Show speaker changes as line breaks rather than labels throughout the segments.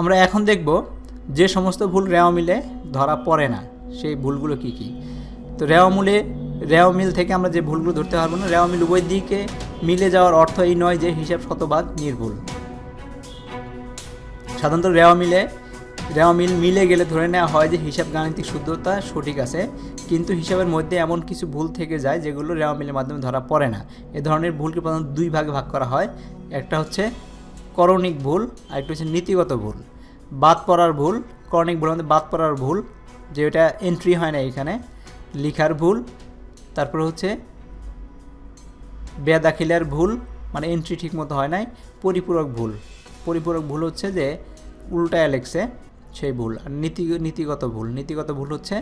আমরা এখন দেখব যে সমস্ত ভুল রেওয়া মিলে ধরা পড়ে না, সেই ভুলগুলো কি কি? তো রেওয়া মূলে, রেওয়া মিল থেকে আমরা যে ভুলগুলো ধরতে পারব না, রেওয়া মিল উভয় দিকে মিলে যাওয়ার অর্থ এই নয় যে হিসাব শতভাগ নির্ভুল। সাধারণত রেওয়া মিলে, রেওয়া মিল মিলে গেলে ধরে নেওয়া হয় যে হিসাব গাণিতিক শুদ্ধতা সঠিক আছে, কিন্তু হিসাবের মধ্যে এমন কিছু ভুল থেকে যায় যেগুলো রেওয়া মিলের মাধ্যমে ধরা পড়ে না। এ ধরনের ভুলকে প্রধানত দুই ভাগে ভাগ করা হয়। একটা হচ্ছে করণিক ভুল আর একটা হচ্ছে নীতিগত ভুল। বাদ পড়ার ভুল, করণিক ভুল আমাদের বাদ পড়ার ভুল, যে ওটা এন্ট্রি হয় না এখানে, লিখার ভুল, তারপর হচ্ছে বেদাখিলের ভুল মানে এন্ট্রি ঠিকমতো হয় নাই, পরিপূরক ভুল। পরিপূরক ভুল হচ্ছে যে উল্টায় লেখছে সেই ভুল, আর নীতি, নীতিগত ভুল। নীতিগত ভুল হচ্ছে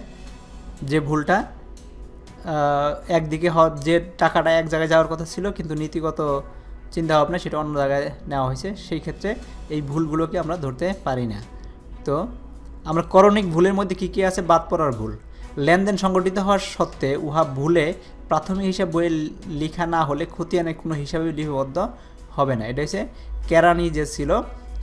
যে ভুলটা একদিকে যে টাকাটা এক জায়গায় যাওয়ার কথা ছিল, কিন্তু নীতিগত চিন্তা ভাবনা সেটা অন্য জায়গায় নেওয়া হয়েছে। সেই ক্ষেত্রে এই ভুলগুলোকে আমরা ধরতে পারি না। তো আমরা করণিক ভুলের মধ্যে কী কী আছে? বাদ পড়ার ভুল। লেনদেন সংগঠিত হওয়ার সত্ত্বে উহা ভুলে প্রাথমিক হিসাব বইয়ে লেখা না হলে খতিয়ানের কোনো হিসাবে লিপিবদ্ধ হবে না। এটা হচ্ছে কেরানি যে ছিল,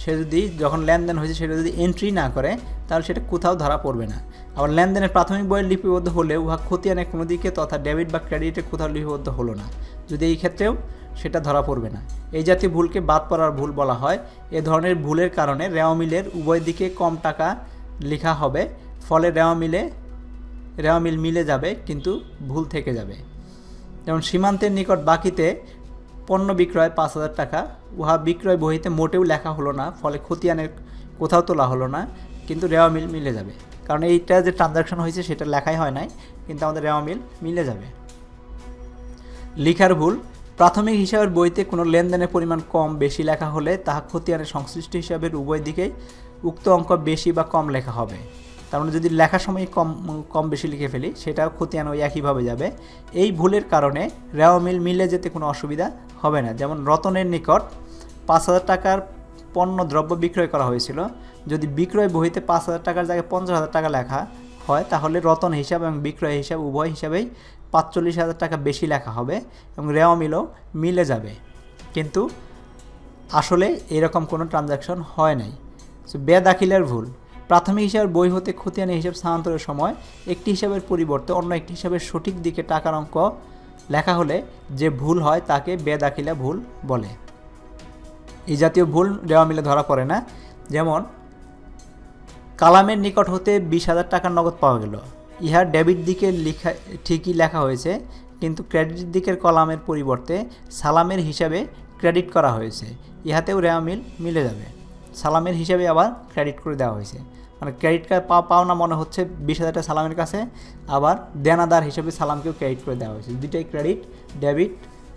সে যদি যখন লেনদেন হয়েছে, সেটা যদি এন্ট্রি না করে, তাহলে সেটা কোথাও ধরা পড়বে না। আবার লেনদেনের প্রাথমিক বইয়ে লিপিবদ্ধ হলে উহা খতিয়ানের কোনো দিকে তথা ডেবিট বা ক্রেডিটে কোথাও লিপিবদ্ধ হলো না। যদি এই ক্ষেত্রেও সেটা ধরা পড়বে না। এই জাতীয় ভুলকে বাদ পড়ার ভুল বলা হয়। এ ধরনের ভুলের কারণে রেওয়া মিলের উভয় দিকে কম টাকা লেখা হবে। ফলে রেওয়া মিলে মিল মিলে যাবে, কিন্তু ভুল থেকে যাবে। যেমন সীমান্তের নিকট বাকিতে পণ্য বিক্রয় পাঁচ হাজার টাকা, উহা বিক্রয় বহিতে মোটেও লেখা হলো না, ফলে খতিয়ানের কোথাও তোলা হলো না, কিন্তু রেওয়া মিল মিলে যাবে। কারণ এইটা যে ট্রানজাকশন হয়েছে, সেটা লেখাই হয় নাই, কিন্তু আমাদের রেওয়া মিল মিলে যাবে। লিখার ভুল প্রাথমিক হিসাবের বইতে কোনো লেনদেনের পরিমাণ কম, বেশি লেখা হলে তাহা খতিয়ানের সংশ্লিষ্ট হিসাবের উভয় দিকেই উক্ত অঙ্ক বেশি বা কম লেখা হবে। তার মানে যদি লেখার সময় কম কম বেশি লিখে ফেলি, সেটাও খতিয়ান ওই একইভাবে যাবে। এই ভুলের কারণে রেওয়া মিল মিলে যেতে কোনো অসুবিধা হবে না। যেমন রতনের নিকট পাঁচ হাজার টাকার পণ্য দ্রব্য বিক্রয় করা হয়েছিল। যদি বিক্রয় বহিতে পাঁচ হাজার টাকার জায়গায় পঞ্চাশ হাজার টাকা লেখা হয়, তাহলে রতন হিসাব এবং বিক্রয় হিসাব উভয় হিসাবেই পাঁচচল্লিশ হাজার টাকা বেশি লেখা হবে এবং রেওয়া মিলও মিলে যাবে। কিন্তু আসলে এরকম কোনো ট্রানজাকশন হয় নাই। সো বেদাখিলের ভুল। প্রাথমিক হিসাবের বই হতে খতিয়ানি হিসাব স্থানান্তরের সময় একটি হিসাবের পরিবর্তে অন্য একটি হিসাবের সঠিক দিকে টাকার অঙ্ক লেখা হলে যে ভুল হয় তাকে বেদাখিলা ভুল বলে। এই জাতীয় ভুল রেওয়া মিলে ধরা পড়ে না। যেমন, কালামের নিকট হতে বিশ হাজার টাকার নগদ পাওয়া গেল। ইহার ডেবিট দিকে লেখা, ঠিকই লেখা হয়েছে, কিন্তু ক্রেডিট দিকের কলামের পরিবর্তে সালামের হিসাবে ক্রেডিট করা হয়েছে। ইহাতেও রেওয়া মিল মিলে যাবে। সালামের হিসাবে আবার ক্রেডিট করে দেওয়া হয়েছে। মানে ক্রেডিট কার্ড পাওনা মনে হচ্ছে বিশ হাজার টাকা সালামের কাছে, আবার দেনাদার হিসেবে সালামকেও ক্রেডিট করে দেওয়া হয়েছে। দুইটাই ক্রেডিট, ডেবিট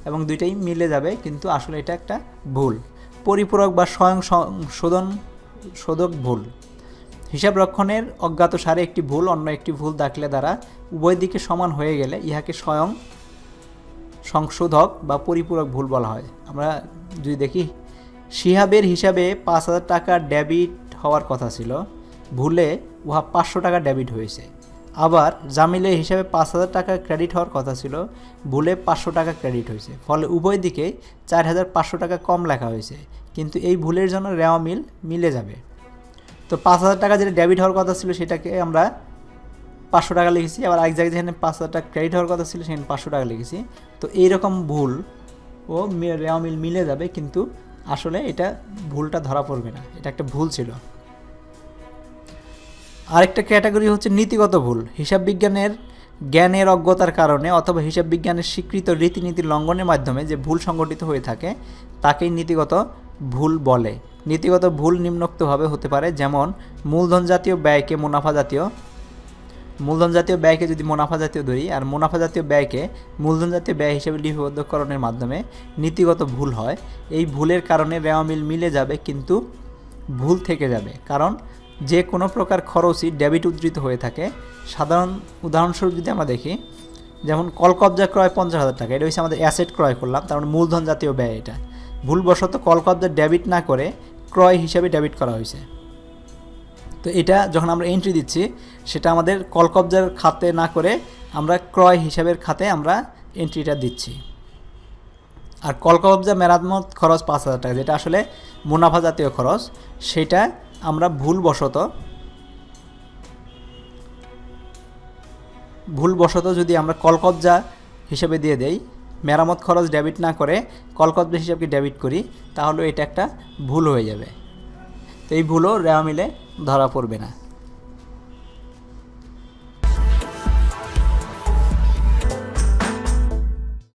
এবং দুইটাই মিলে যাবে, কিন্তু আসলে এটা একটা ভুল। পরিপূরক বা স্বয়ং শোধন, শোধক ভুল। হিসাব রক্ষণের অজ্ঞাত সারে একটি ভুল, অন্য একটি ভুল দাখলে দ্বারা উভয় দিকে সমান হয়ে গেলে ইহাকে স্বয়ং সংশোধক বা পরিপূরক ভুল বলা হয়। আমরা যদি দেখি শিহাবের হিসাবে পাঁচ হাজার টাকা ডেবিট হওয়ার কথা ছিল। ভুলে উহা পাঁচশো টাকা ডেবিট হয়েছে। আবার জামিলের হিসাবে পাঁচ হাজার টাকা ক্রেডিট হওয়ার কথা ছিল। ভুলে পাঁচশো টাকা ক্রেডিট হয়েছে। ফলে উভয় দিকে চার হাজার পাঁচশো টাকা কম লেখা হয়েছে। কিন্তু এই ভুলের জন্য রেওয়া মিল মিলে যাবে। তো পাঁচ হাজার টাকা যেটা ডেবিট হওয়ার কথা ছিল সেটাকে আমরা পাঁচশো টাকা লিখেছি। আবার এক জায়গায় যেখানে পাঁচ হাজার টাকা ক্রেডিট হওয়ার কথা ছিল সেখানে পাঁচশো টাকা লিখেছি। তো এইরকম ভুল ও রেওয়া মিল মিলে যাবে, কিন্তু আসলে এটা ভুলটা ধরা পড়বে না। এটা একটা ভুল ছিল। আরেকটা ক্যাটাগরি হচ্ছে নীতিগত ভুল। হিসাব বিজ্ঞানের জ্ঞানের অজ্ঞতার কারণে অথবা হিসাব বিজ্ঞানের স্বীকৃত রীতিনীতি লঙ্ঘনের মাধ্যমে যে ভুল সংগঠিত হয়ে থাকে, তাকেই নীতিগত ভুল বলে। নীতিগত ভুল নিম্নোক্তভাবে হতে পারে, যেমন মূলধন জাতীয় ব্যয়কে মুনাফা জাতীয়, মূলধন জাতীয় ব্যয়কে যদি মুনাফা জাতীয় ধরি, আর মুনাফা জাতীয় ব্যয়কে মূলধন জাতীয় ব্যয় হিসেবে লিপিবদ্ধকরণের মাধ্যমে নীতিগত ভুল হয়, এই ভুলের কারণে রেওয়া মিল মিলে যাবে কিন্তু ভুল থেকে যাবে। কারণ যে কোনো প্রকার খরচই ডেবিট উদ্ধৃত হয়ে থাকে। সাধারণ উদাহরণস্বরূপ যদি আমরা দেখি, যেমন কলকবজা ক্রয় পঞ্চাশ হাজার টাকা, এটা হচ্ছে আমাদের অ্যাসেট ক্রয় করলাম, তার মানে মূলধন জাতীয় ব্যয় এটা। ভুলবশত কলকবজা ডেবিট না করে ক্রয় হিসাবে ডেবিট করা হয়েছে। তো এটা যখন আমরা এন্ট্রি দিচ্ছি, সেটা আমাদের কলকবজার খাতে না করে আমরা ক্রয় হিসাবের খাতে আমরা এন্ট্রিটা দিচ্ছি। আর কলকবজা মেরাদমত খরচ পাঁচ হাজার টাকা, যেটা আসলে মুনাফা জাতীয় খরচ, সেটা আমরা ভুলবশত ভুলবশত যদি আমরা কলকবজা হিসেবে দিয়ে দেই মেরামত খরচ ডেবিট না করে কলকাতা হিসাবকে ডেবিট করি, তাহলে এটা একটা ভুল হয়ে যাবে। তো এই ভুলও রেওয়া মিলে ধরা পড়বে না।